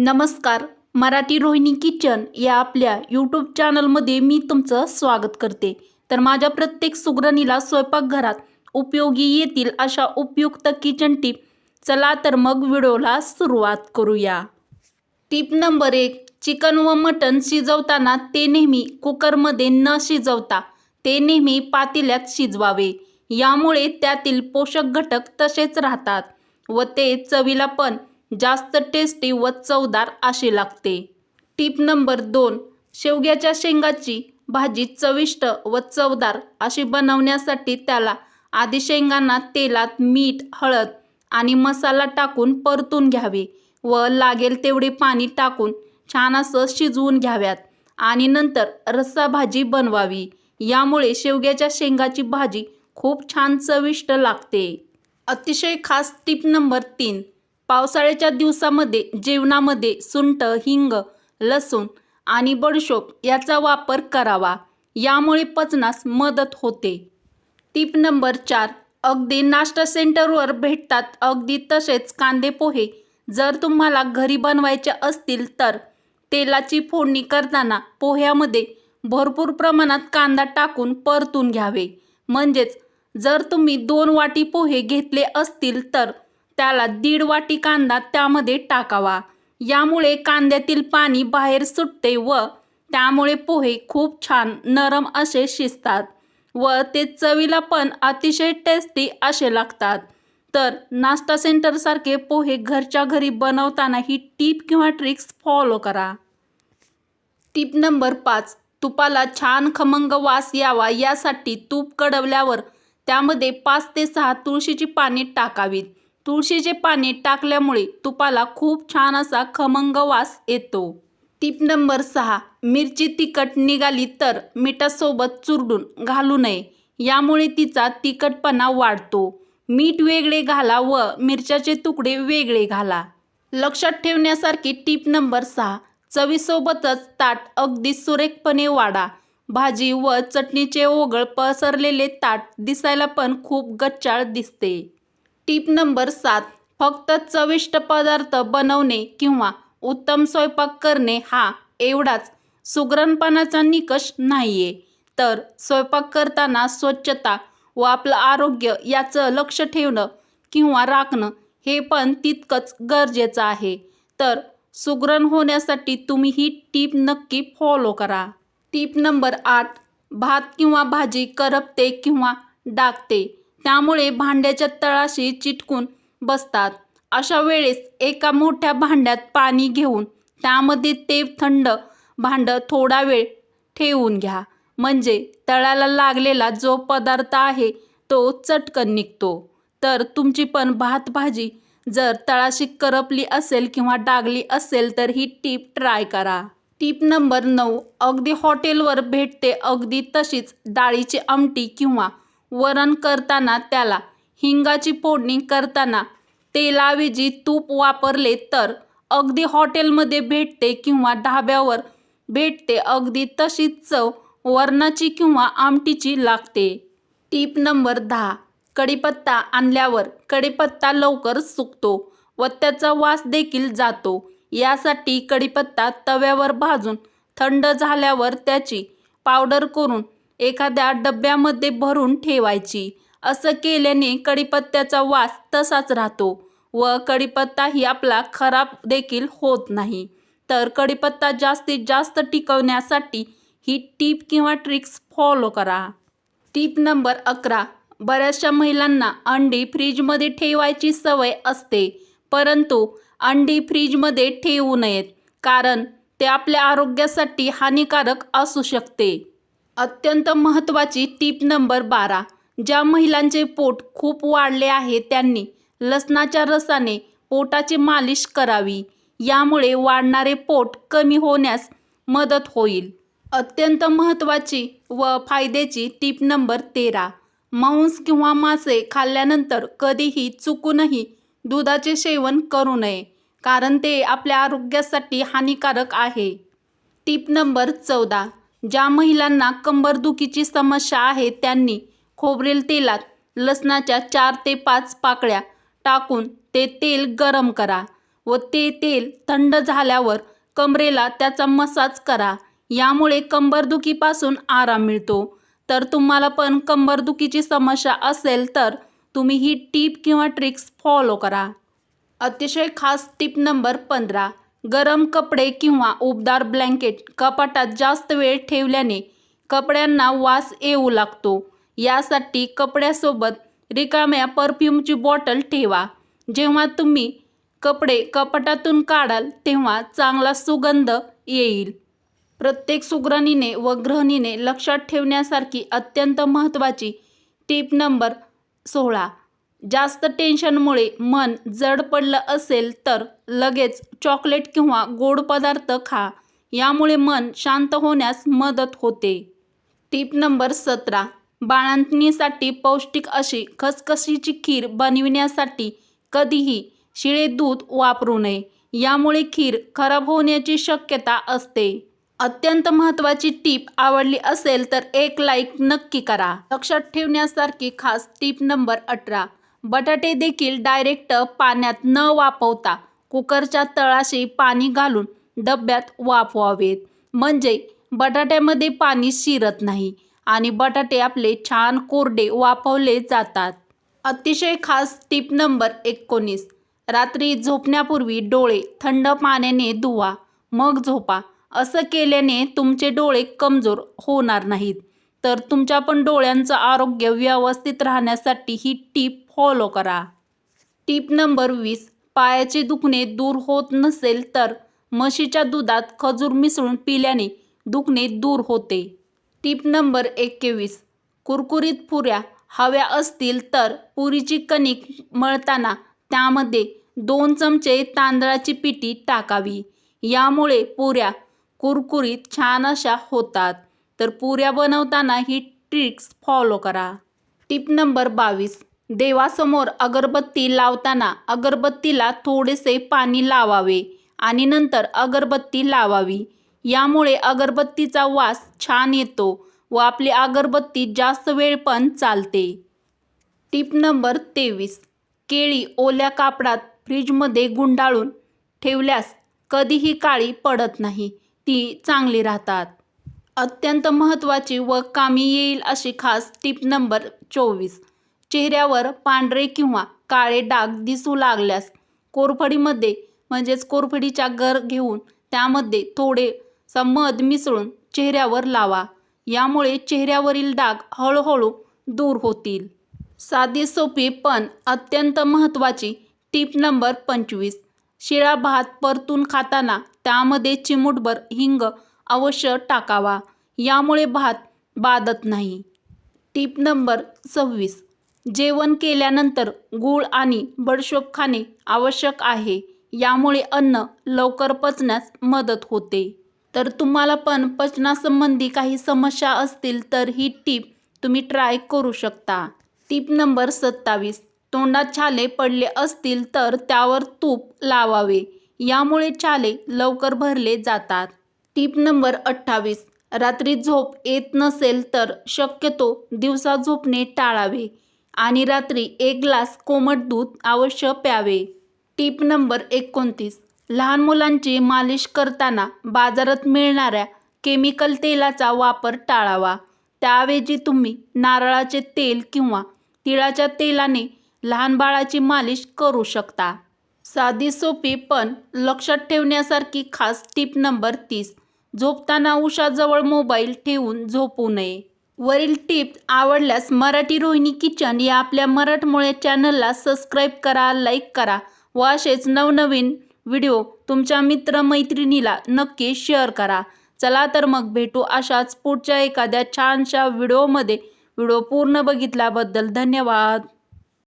नमस्कार मराठी रोहिणी किचन या आपल्या यूट्यूब चॅनलमध्ये मी तुमचं स्वागत करते. तर माझ्या प्रत्येक सुगरणीला स्वयंपाकघरात उपयोगी येतील अशा उपयुक्त किचन टिप. चला तर मग व्हिडिओला सुरुवात करूया. टिप नंबर एक चिकन व मटण शिजवताना ते नेहमी कुकरमध्ये न शिजवता ते नेहमी पातेल्यात शिजवावे. यामुळे त्यातील पोषक घटक तसेच राहतात व ते चवीला पण जास्त टेस्टी व चवदार अशी लागते. टीप नंबर दोन शेवग्याच्या शेंगाची भाजी चविष्ट व चवदार अशी बनवण्यासाठी त्याला आधी शेंगांना तेलात मीठ हळद आणि मसाला टाकून परतून घ्यावे व लागेल तेवढे पाणी टाकून छान असं शिजवून घ्याव्यात आणि नंतर रस्सा भाजी बनवावी. यामुळे शेवग्याच्या शेंगाची भाजी खूप छान चविष्ट लागते. अतिशय खास टीप नंबर तीन पावसाळ्याच्या दिवसामध्ये जेवणामध्ये सुंठ हिंग लसूण आणि बडशोप याचा वापर करावा. यामुळे पचनास मदत होते. टीप नंबर चार. अगदी नाश्ता सेंटरवर भेटतात. अगदी तसेच कांदे पोहे. जर तुम्हाला घरी बनवायचे असतील तर तेलाची फोडणी करताना पोह्यामध्ये भरपूर प्रमाणात कांदा टाकून परतून घ्यावे. म्हणजेच जर तुम्ही दोन वाटी पोहे घेतले असतील तर त्याला दीड वाटी कांदा त्यामध्ये टाकावा. यामुळे कांद्यातील पाणी बाहेर सुटते व त्यामुळे पोहे खूप छान नरम असे शिजतात व ते चवीला पण अतिशय टेस्टी असे लागतात. तर नाश्ता सेंटरसारखे पोहे घरच्या घरी बनवताना ही टीप किंवा ट्रिक्स फॉलो करा. टीप नंबर पाच तुपाला छान खमंग वास यावा यासाठी तूप कडवल्यावर त्यामध्ये पाच ते सहा तुळशीची पाने टाकावीत. तुळशीचे पाने टाकल्यामुळे तुपाला खूप छान असा खमंग वास येतो. टीप नंबर सहा मिरची तिखट निघाली तर मिठासोबत चुरडून घालू नये. यामुळे तिचा तिखटपणा वाढतो. मीठ वेगळे घाला व मिरच्याचे तुकडे वेगळे घाला. लक्षात ठेवण्यासारखी टीप नंबर सहा चवीसोबतच ताट अगदी सुरेखपणे वाढा. भाजी व चटणीचे ओघळ पसरलेले ताट दिसायला पण खूप गच्चाळ दिसते. टीप नंबर सात फक्त चविष्ट पदार्थ बनवणे किंवा उत्तम स्वयंपाक करणे हा एवढाच. सुगरणपणाचा निकष नाही आहे तर स्वयंपाक करताना स्वच्छता व आपलं आरोग्य याचं लक्ष ठेवणं किंवा राखणं हे पण तितकंच गरजेचं आहे. तर सुगरण होण्यासाठी तुम्ही ही टीप नक्की फॉलो करा. टीप नंबर आठ भात किंवा भाजी करपते किंवा डागते. त्यामुळे भांड्याच्या तळाशी चिटकून बसतात. अशा वेळेस एका मोठ्या भांड्यात पाणी घेऊन त्यामध्ये ते थंड भांडं थोडा वेळ ठेवून घ्या. म्हणजे तळाला लागलेला जो पदार्थ आहे तो चटकन निघतो. तर तुमची पण भात भाजी जर तळाशी करपली असेल किंवा डागली असेल तर ही टीप ट्राय करा. टीप नंबर नऊ अगदी हॉटेलवर भेटते अगदी तशीच डाळीची आमटी किंवा वरण करताना त्याला हिंगाची फोडणी करताना तेलाऐवजी तूप वापरले तर अगदी हॉटेलमध्ये भेटते किंवा ढाब्यावर भेटते अगदी तशीच चव वरणाची किंवा आमटीची लागते. टीप नंबर दहा कढीपत्ता आणल्यावर कढीपत्ता लवकर सुकतो व त्याचा वास देखील जातो. यासाठी कढीपत्ता तव्यावर भाजून थंड झाल्यावर त्याची पावडर करून एखाद्या डब्यामध्ये भरून ठेवायची. असं केल्याने कडीपत्त्याचा वास तसाच राहतो व कढीपत्ता ही आपला खराब देखील होत नाही. तर कडीपत्ता जास्तीत जास्त टिकवण्यासाठी ही टीप किंवा ट्रिक्स फॉलो करा. टीप नंबर अकरा. बऱ्याचशा महिलांना अंडी फ्रीजमध्ये ठेवायची सवय असते परंतु अंडी फ्रीजमध्ये ठेवू नयेत कारण ते आपल्या आरोग्यासाठी हानिकारक असू शकते. अत्यंत महत्त्वाची टीप नंबर बारा. ज्या महिलांचे पोट खूप वाढले आहे त्यांनी लसणाच्या रसाने पोटाची मालिश करावी. यामुळे वाढणारे पोट कमी होण्यास मदत होईल. अत्यंत महत्त्वाची व फायद्याची टीप नंबर तेरा. मांस किंवा मासे खाल्ल्यानंतर कधीही चुकूनही दुधाचे सेवन करू नये कारण ते आपल्या आरोग्यासाठी हानिकारक आहे. टीप नंबर चौदा. ज्या महिलांना कंबरदुखीची समस्या आहे त्यांनी खोबरेल तेलात लसणाच्या चार ते पाच पाकळ्या टाकून ते तेल गरम करा व ते तेल थंड झाल्यावर कमरेला त्याचा मसाज करा. यामुळे कंबरदुखीपासून आराम मिळतो. तर तुम्हाला पण कंबरदुखीची समस्या असेल तर तुम्ही ही टीप किंवा ट्रिक्स फॉलो करा. अतिशय खास टीप नंबर पंधरा. गरम कपडे किंवा उबदार ब्लँकेट कपाटात जास्त वेळ ठेवल्याने कपड्यांना वास येऊ लागतो. यासाठी कपड्यासोबत रिकाम्या परफ्यूमची बॉटल ठेवा. जेव्हा तुम्ही कपडे कपाटातून काढाल तेव्हा चांगला सुगंध येईल. प्रत्येक सुगरणीने व गृहिणीने लक्षात ठेवण्यासारखी अत्यंत महत्त्वाची टीप नंबर सोळा. जास्त टेन्शनमुळे मन जड पडलं असेल तर लगेच चॉकलेट किंवा गोड पदार्थ खा. यामुळे मन शांत होण्यास मदत होते. टीप नंबर सतरा. बाळंतणीसाठी पौष्टिक अशी खसखशीची खीर बनविण्यासाठी कधीही शिळे दूध वापरू नये. यामुळे खीर खराब होण्याची शक्यता असते. अत्यंत महत्त्वाची टीप आवडली असेल तर एक लाईक नक्की करा. लक्षात ठेवण्यासारखी खास टीप नंबर अठरा. बटाटे देखील डायरेक्ट पाण्यात न वाफवता कुकरच्या तळाशी पाणी घालून डब्यात वाफवावेत. म्हणजे बटाट्यामध्ये पाणी शिरत नाही आणि बटाटे आपले छान कोरडे वाफवले जातात. अतिशय खास टीप नंबर एकोणीस. रात्री झोपण्यापूर्वी डोळे थंड पाण्याने धुवा. मग झोपा. असं केल्याने तुमचे डोळे कमजोर होणार नाहीत. तर तुमच्या पण डोळ्यांचं आरोग्य व्यवस्थित राहण्यासाठी ही टीप फॉलो करा. टीप नंबर वीस पायाचे दुखणे दूर होत नसेल तर म्हशीच्या दुधात खजूर मिसळून पिल्याने दुखणे दूर होते. टीप नंबर एकवीस कुरकुरीत पुऱ्या हव्या असतील तर पुरीची कणिक मळताना त्यामध्ये दोन चमचे तांदळाची पिठी टाकावी. यामुळे पुऱ्या कुरकुरीत छान अशा होतात. तर पुऱ्या बनवताना ही ट्रिक्स फॉलो करा. टिप नंबर बावीस देवासमोर अगरबत्ती लावताना अगरबत्तीला थोडेसे पाणी लावावे आणि नंतर अगरबत्ती लावावी. यामुळे अगरबत्तीचा वास छान येतो व आपली अगरबत्ती जास्त वेळ पण चालते. टिप नंबर तेवीस. केळी ओल्या कापडात फ्रीजमध्ये गुंडाळून ठेवल्यास कधीही काळी पडत नाही ती चांगली राहतात. अत्यंत महत्त्वाची व कामी येईल अशी खास टिप नंबर चोवीस. चेहऱ्यावर पांढरे किंवा काळे डाग दिसू लागल्यास कोरफडीमध्ये म्हणजेच कोरफडीच्या गर घेऊन त्यामध्ये थोडे मध मिसळून चेहऱ्यावर लावा. यामुळे चेहऱ्यावरील डाग हळूहळू दूर होतील. साधी सोपी पण अत्यंत महत्त्वाची टीप नंबर पंचवीस. शिळा भात परतून खाताना त्यामध्ये चिमूटभर हिंग अवश्य टाकावा. यामुळे भात बाधत नाही. टीप नंबर सव्वीस. जेवण केल्यानंतर गूळ आणि बडशोप खाणे आवश्यक आहे. यामुळे अन्न लवकर पचण्यास मदत होते. तर तुम्हाला पण पचनासंबंधी काही समस्या असतील तर ही टीप तुम्ही ट्राय करू शकता. टीप नंबर सत्तावीस. तोंडात छाले पडले असतील तर त्यावर तूप लावावे. यामुळे छाले लवकर भरले जातात. टीप नंबर अठ्ठावीस. रात्री झोप येत नसेल तर शक्यतो दिवसा झोपणे टाळावे. आणि रात्री एक ग्लास कोमट दूध अवश्य प्यावे. टीप नंबर एकोणतीस. लहान मुलांची मालिश करताना बाजारात मिळणाऱ्या केमिकल तेलाचा वापर टाळावा. त्याऐवजी तुम्ही नारळाचे तेल किंवा तिळाच्या तेलाने लहान बाळाची मालिश करू शकता. साधी सोपी पण लक्षात ठेवण्यासारखी खास टीप नंबर तीस. झोपताना उशाजवळ मोबाईल ठेवून झोपू नये. वरील टिप आवडल्यास मराठी रोहिणी किचन या आपल्या मराठमोळे चॅनलला सबस्क्राईब करा लाईक करा व असेच नवनवीन व्हिडिओ तुमच्या मित्रमैत्रिणीला नक्की शेअर करा. चला तर मग भेटू अशाच पुढच्या एखाद्या छानशा व्हिडिओमध्ये. व्हिडिओ पूर्ण बघितल्याबद्दल धन्यवाद.